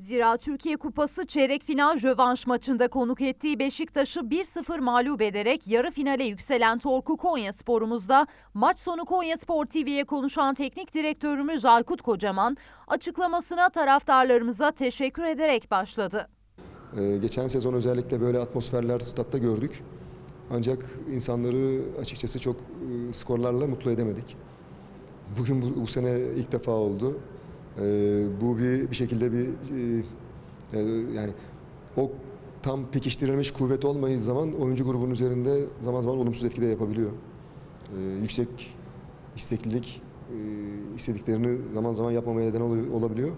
Zira Türkiye Kupası çeyrek final rövanş maçında konuk ettiği Beşiktaş'ı 1-0 mağlup ederek yarı finale yükselen Torku Konya Spor'umuzda maç sonu Konya Spor TV'ye konuşan teknik direktörümüz Aykut Kocaman açıklamasına taraftarlarımıza teşekkür ederek başladı. Ee, geçen sezon özellikle böyle atmosferler statta gördük. Ancak insanları açıkçası çok e, skorlarla mutlu edemedik. Bugün bu, bu sene ilk defa oldu. Ee, bu bir bir şekilde bir e, e, yani o tam pekiştirilmiş kuvvet olmayı zaman oyuncu grubunun üzerinde zaman zaman olumsuz etki de yapabiliyor. Ee, yüksek isteklilik e, istediklerini zaman zaman yapmamaya neden oluyor- olabiliyor.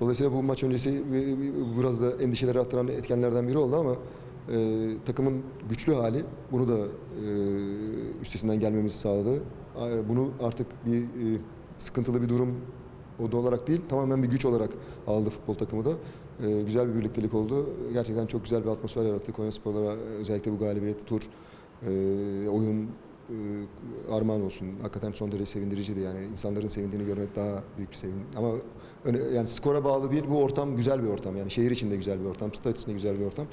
Dolayısıyla bu maç öncesi e, e, biraz da endişeleri arttıran etkenlerden biri oldu ama e, takımın güçlü hali bunu da e, üstesinden gelmemizi sağladı. A- Bunu artık bir e, sıkıntılı bir durum o da olarak değil, tamamen bir güç olarak aldı futbol takımı da. E, güzel bir birliktelik oldu. Gerçekten çok güzel bir atmosfer yarattı. Konya Sporlara özellikle bu galibiyet, tur, e, oyun e, armağan olsun. Hakikaten son derece sevindiriciydi yani. insanların sevindiğini görmek daha büyük bir sevin. Ama öne, yani skora bağlı değil, bu ortam güzel bir ortam. Yani şehir içinde güzel bir ortam, stat içinde güzel bir ortam.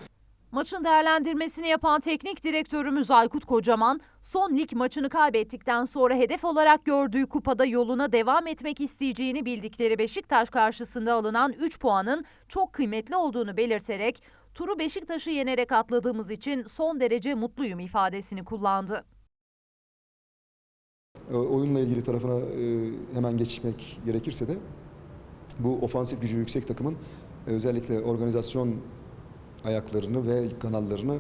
Maçın değerlendirmesini yapan teknik direktörümüz Aykut Kocaman, son lig maçını kaybettikten sonra hedef olarak gördüğü kupada yoluna devam etmek isteyeceğini bildikleri Beşiktaş karşısında alınan 3 puanın çok kıymetli olduğunu belirterek, turu Beşiktaş'ı yenerek atladığımız için son derece mutluyum ifadesini kullandı. E, oyunla ilgili tarafına e, hemen geçmek gerekirse de bu ofansif gücü yüksek takımın e, özellikle organizasyon ayaklarını ve kanallarını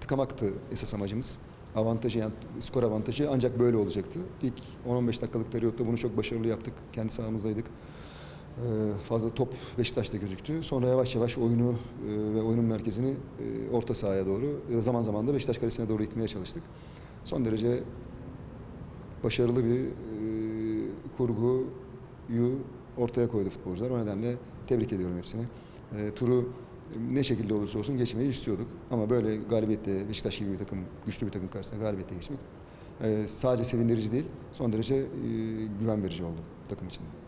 tıkamaktı esas amacımız. Avantajı yani skor avantajı ancak böyle olacaktı. İlk 10-15 dakikalık periyotta bunu çok başarılı yaptık. Kendi sahamızdaydık. E, fazla top Beşiktaş'ta gözüktü. Sonra yavaş yavaş oyunu e, ve oyunun merkezini e, orta sahaya doğru zaman zaman da Beşiktaş kalesine doğru itmeye çalıştık. Son derece başarılı bir e, kurguyu ortaya koydu futbolcular. O nedenle tebrik ediyorum hepsini. Turu ne şekilde olursa olsun geçmeyi istiyorduk. Ama böyle galibiyette Beşiktaş gibi bir takım, güçlü bir takım karşısında galibiyette geçmek e, sadece sevindirici değil, son derece e, güven verici oldu takım içinde.